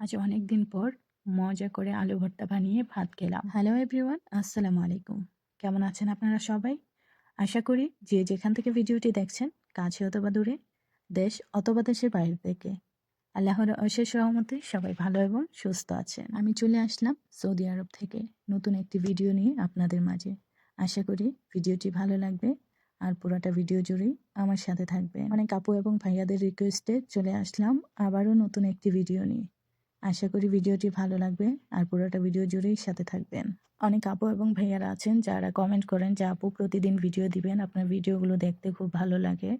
আজ অনেক দিন পর মজা করে আলু ভর্তা বানিয়ে ভাত খেলাম। হ্যালো এভরিওয়ান আসসালামু আলাইকুম কেমন আছেন আপনারা সবাই? আশা করি যে যেখান থেকে ভিডিওটি দেখছেন কাছে অথবা দূরে দেশ অথবা দেশের বাইরে থেকে আল্লাহর অশেষ সহমতে সবাই ভালো এবং সুস্থ আছেন। আমি চলে আসলাম সৌদি আরব থেকে নতুন একটি ভিডিও নিয়ে আপনাদের মাঝে। আশা করি ভিডিওটি ভালো লাগবে আর পুরোটা ভিডিও জুড়েই আমার সাথে থাকবে অনেক আপু এবং ভাইয়াদের রিকোয়েস্টে চলে আসলাম আবারও নতুন একটি ভিডিও নিয়ে। আশা করি ভিডিওটি ভালো লাগবে আর পুরোটা ভিডিও জুড়েই সাথে থাকবেন। অনেক আপু এবং ভাইয়ারা আছেন যারা কমেন্ট করেন যে, আপু প্রতিদিন ভিডিও দিবেন, আপনার ভিডিওগুলো দেখতে খুব ভালো লাগে।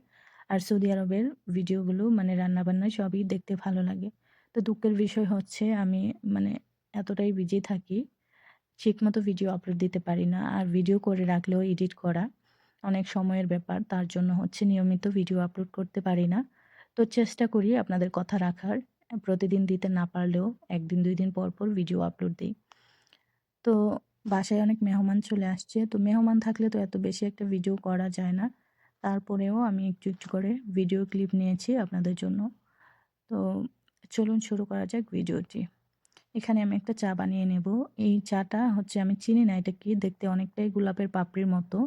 আর সৌদি আরবের ভিডিওগুলো মানে রান্নাবান্না সবই দেখতে ভালো লাগে। তো দুঃখের বিষয় হচ্ছে আমি মানে এতটাই বিজি থাকি, ঠিকমতো ভিডিও আপলোড দিতে পারি না আর ভিডিও করে রাখলেও এডিট করা অনেক সময়ের ব্যাপার। তার জন্য হচ্ছে নিয়মিত ভিডিও আপলোড করতে পারি না। তো চেষ্টা করি আপনাদের কথা রাখার। প্রতিদিন দিতে না পারলেও একদিন, দুই দিন পর পর ভিডিও আপলোড দিই। তো বাসায় অনেক মেহমান চলে আসছে। তো মেহমান থাকলে তো এত বেশি একটা ভিডিও করা যায় না। তারপরেও আমি একটু একটু করে ভিডিও ক্লিপ নিয়েছি আপনাদের জন্য। তো চলুন শুরু করা যাক ভিডিওটি এখানে আমি একটা চা বানিয়ে নেব। এই চাটা হচ্ছে আমি চিনি না, এটা কি? দেখতে অনেকটাই গোলাপের পাপড়ির মতো।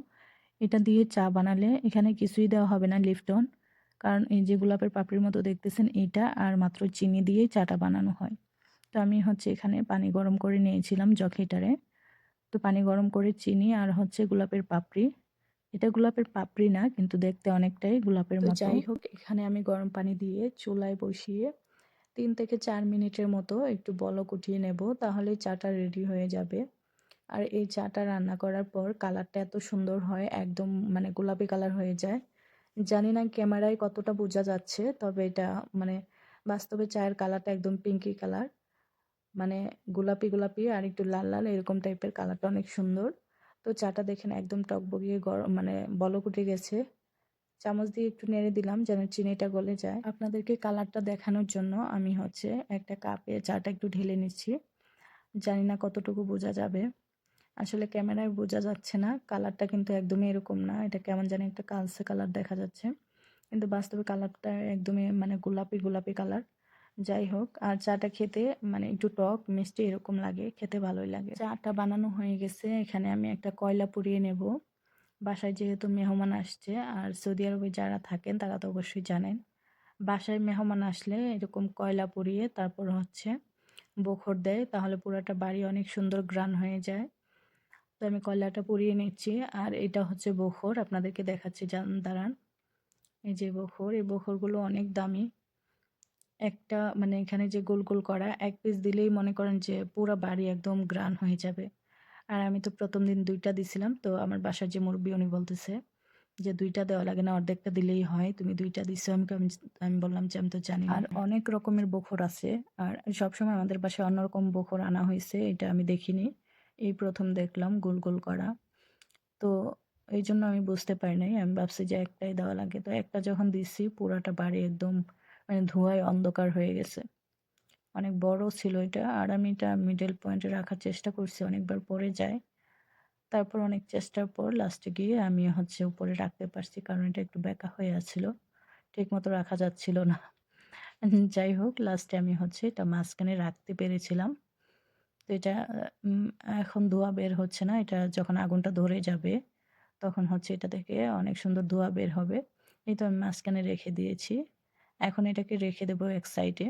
এটা দিয়ে চা বানালে এখানে কিছুই দেওয়া হবে না লিফটন। কারণ এই যে গোলাপের পাপড়ির মতো দেখতেছেন এটা আর মাত্র চিনি দিয়েই চাটা বানানো হয়। তো আমি হচ্ছে এখানে পানি গরম করে নিয়েছিলাম জগ হিটারে তো পানি গরম করে চিনি আর হচ্ছে গোলাপের পাপড়ি। এটা গোলাপের পাপড়ি না কিন্তু দেখতে অনেকটাই গোলাপের মতো। যাই হোক এখানে আমি গরম পানি দিয়ে চুলায় বসিয়ে তিন থেকে চার মিনিটের মতো একটু বলক উঠিয়ে নেব তাহলে চাটা রেডি হয়ে যাবে। আর এই চাটা রান্না করার পর কালারটা এত সুন্দর হয় একদম মানে গোলাপি কালার হয়ে যায়। জানি না ক্যামেরায় কতটা বোঝা যাচ্ছে, তবে এটা মানে বাস্তবে চায়ের কালারটা একদম পিঙ্কি কালার। মানে গোলাপি গোলাপি আর একটু লাল লাল এরকম টাইপের কালারটা অনেক সুন্দর। তো চাটা দেখেন একদম টকবগিয়ে গরম মানে বলক উঠে গেছে। চামচ দিয়ে একটু নেড়ে দিলাম যেন চিনিটা গলে যায়। আপনাদেরকে কালারটা দেখানোর জন্য আমি হচ্ছে একটা কাপে চাটা একটু ঢেলে নিচ্ছি। জানি না কতটুকু বোঝা যাবে। আসলে ক্যামেরায় বোঝা যাচ্ছে না। কালারটা কিন্তু একদমই এরকম না। এটা কেমন জানি একটা কালসে কালার দেখা যাচ্ছে। কিন্তু বাস্তবে কালারটা একদমই মানে গোলাপি গোলাপি কালার। যাই হোক, আর চাটা খেতে মানে একটু টক, মিষ্টি এরকম লাগে। খেতে ভালোই লাগে। চাটা বানানো হয়ে গেছে। এখানে আমি একটা কয়লা পুড়িয়ে নেব। বাসায় যেহেতু মেহমান আসছে, আর সৌদি আরবে যারা থাকেন, তারা তো অবশ্যই জানেন। বাসায় মেহমান আসলে এরকম কয়লা পুড়িয়ে তারপর হচ্ছে বখর দেয়। তাহলে পুরোটা বাড়ি অনেক সুন্দর গ্রান হয়ে যায়। তো আমি কয়লাটা পুড়িয়ে নিচ্ছি। আর এটা হচ্ছে বখর, আপনাদেরকে দেখাচ্ছি, জান, দাঁড়ান। এই যে বখর, এই বখরগুলো অনেক দামি। একটা মানে এখানে যে গোল গোল করা, এক পিস দিলেই মনে করেন যে পুরো বাড়ি একদম গ্রান হয়ে যাবে। আর আমি তো প্রথম দিন দুইটা দিছিলাম, তো আমার বাসার যে মুরব্বী উনি বলতেছে যে দুইটা দেওয়া লাগে না, অর্ধেকটা দিলেই হয়, তুমি দুইটা দিছো। আমি আমি বললাম যে আমি তো জানি আর অনেক রকমের বখর আছে। আর সবসময় আমাদের বাসায় অন্যরকম বখর আনা হয়েছে, এটা আমি দেখিনি। এই প্রথম দেখলাম গোল গোল করা। তো এই জন্য আমি বুঝতে পারি নাই। আমি ভাবছি যে একটাই দেওয়া লাগে। তো একটা যখন দিচ্ছি পুরাটা বাড়ি একদম মানে ধোঁয়ায় অন্ধকার হয়ে গেছে। অনেক বড় ছিল এটা। আর আমি এটা মিডল পয়েন্টে রাখার চেষ্টা করছি। অনেকবার পরে যায়। তারপর অনেক চেষ্টার পর লাস্টে গিয়ে আমি হচ্ছে উপরে রাখতে পারছি। কারণ এটা একটু বেঁকা হয়ে আছিল। ঠিক মতো রাখা যাচ্ছিল না। যাই হোক লাস্টে আমি হচ্ছে এটা মাঝখানে রাখতে পেরেছিলাম। তো এটা এখন ধোঁয়া বের হচ্ছে না, এটা যখন আগুনটা ধরে যাবে, তখন হচ্ছে এটা থেকে অনেক সুন্দর ধোঁয়া বের হবে। এই তো আমি মাঝখানে রেখে দিয়েছি। এখন এটাকে রেখে দেবো এক সাইডে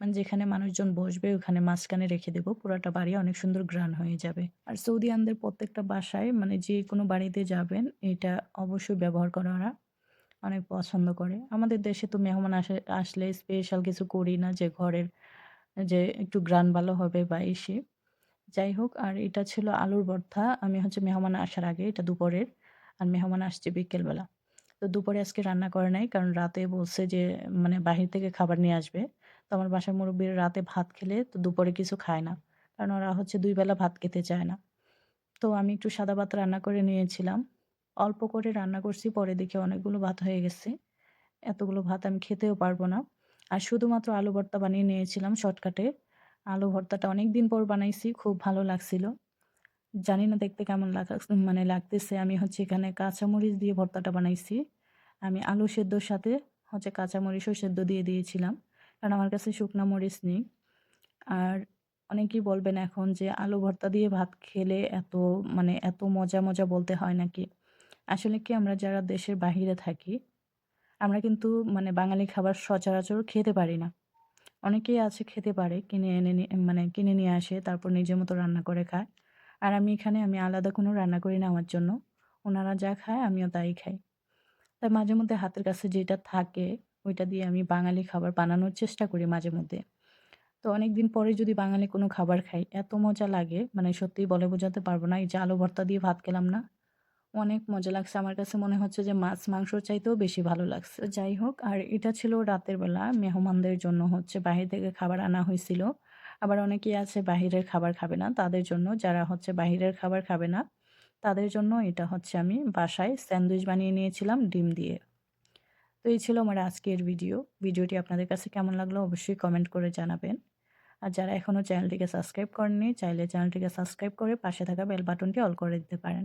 মানে যেখানে মানুষজন বসবে, ওখানে মাঝখানে রেখে দেবো। পুরাটা বাড়ি অনেক সুন্দর গ্রান হয়ে যাবে। আর সৌদি আনদের প্রত্যেকটা বাসায় মানে যে কোনো বাড়িতে যাবেন, এটা অবশ্যই ব্যবহার করা ওরা অনেক পছন্দ করে। আমাদের দেশে তো মেহমান আসে, আসলে স্পেশাল কিছু করি না যে ঘরের যে একটু গ্রান ভালো হবে বা এসে যাই হোক আর এটা ছিল আলুর ভর্তা। আমি হচ্ছে মেহমান আসার আগে, এটা দুপুরের। আর মেহমান আসছে বিকেলবেলা। তো দুপুরে আজকে রান্না করে নাই, কারণ রাতে বলছে যে মানে বাহির থেকে খাবার নিয়ে আসবে। তো আমার বাসার মুরব্বীর রাতে ভাত খেলে তো দুপুরে কিছু খায় না। কারণ ওরা হচ্ছে দুই বেলা ভাত খেতে চায় না। তো আমি একটু সাদা ভাত রান্না করে নিয়েছিলাম। অল্প করে রান্না করছি, পরে দেখে অনেকগুলো ভাত হয়ে গেছে। এতগুলো ভাত আমি খেতেও পারব না। আর শুধুমাত্র আলু ভর্তা বানিয়ে নিয়েছিলাম শর্টকাটে। আলু ভর্তাটা অনেক দিন পর বানাইছি খুব ভালো লাগছিল। জানি না দেখতে কেমন লাগা মানে লাগতেছে। আমি হচ্ছে এখানে কাঁচামরিচ দিয়ে ভর্তাটা বানাইছি। আমি আলু সেদ্ধর সাথে হচ্ছে কাঁচামরিচও সেদ্ধ দিয়ে দিয়েছিলাম কারণ আমার কাছে শুকনো মরিচ নেই। আর অনেকেই বলবেন এখন যে আলু ভর্তা দিয়ে ভাত খেলে এত মানে এত মজা, মজা বলতে হয় নাকি? আসলে কি আমরা যারা দেশের বাহিরে থাকি, আমরা কিন্তু মানে বাঙালি খাবার সচরাচর খেতে পারি না। অনেকেই আছে খেতে পারে, কিনে এনে মানে কিনে নিয়ে আসে তারপর নিজের মতো রান্না করে খায়। আর আমি এখানে আমি আলাদা কোনো রান্না করি না আমার জন্য। ওনারা যা খায় আমিও তাই খাই। তাই মাঝে মধ্যে হাতের কাছে যেটা থাকে ওইটা দিয়ে আমি বাঙালি খাবার বানানোর চেষ্টা করি মাঝে মধ্যে। তো অনেক দিন পরে যদি বাঙালি কোনো খাবার খাই, এত মজা লাগে মানে সত্যিই বলে বোঝাতে পারব না। এই যে আলু ভর্তা দিয়ে ভাত খেলাম না, অনেক মজা লাগছে। আমার কাছে মনে হচ্ছে যে মাছ মাংসর চাইতেও বেশি ভালো লাগছে। যাই হোক আর এটা ছিল রাতের বেলা মেহমানদের জন্য হচ্ছে বাহির থেকে খাবার আনা হইছিল। আবার অনেকেই আছে বাহিরের খাবার খাবে না। তাদের জন্য যারা হচ্ছে বাহিরের খাবার খাবে না, তাদের জন্য এটা হচ্ছে আমি বাসায় স্যান্ডউইচ বানিয়ে নিয়েছিলাম ডিম দিয়ে। তো এই ছিল আমার আজকের ভিডিও। ভিডিওটি আপনাদের কাছে কেমন লাগল অবশ্যই কমেন্ট করে জানাবেন। আর যারা এখনও চ্যানেলটিকে সাবস্ক্রাইব করেননি চাইলে চ্যানেলটিকে সাবস্ক্রাইব করে পাশে থাকা বেল বাটনটি অল করে দিতে পারেন।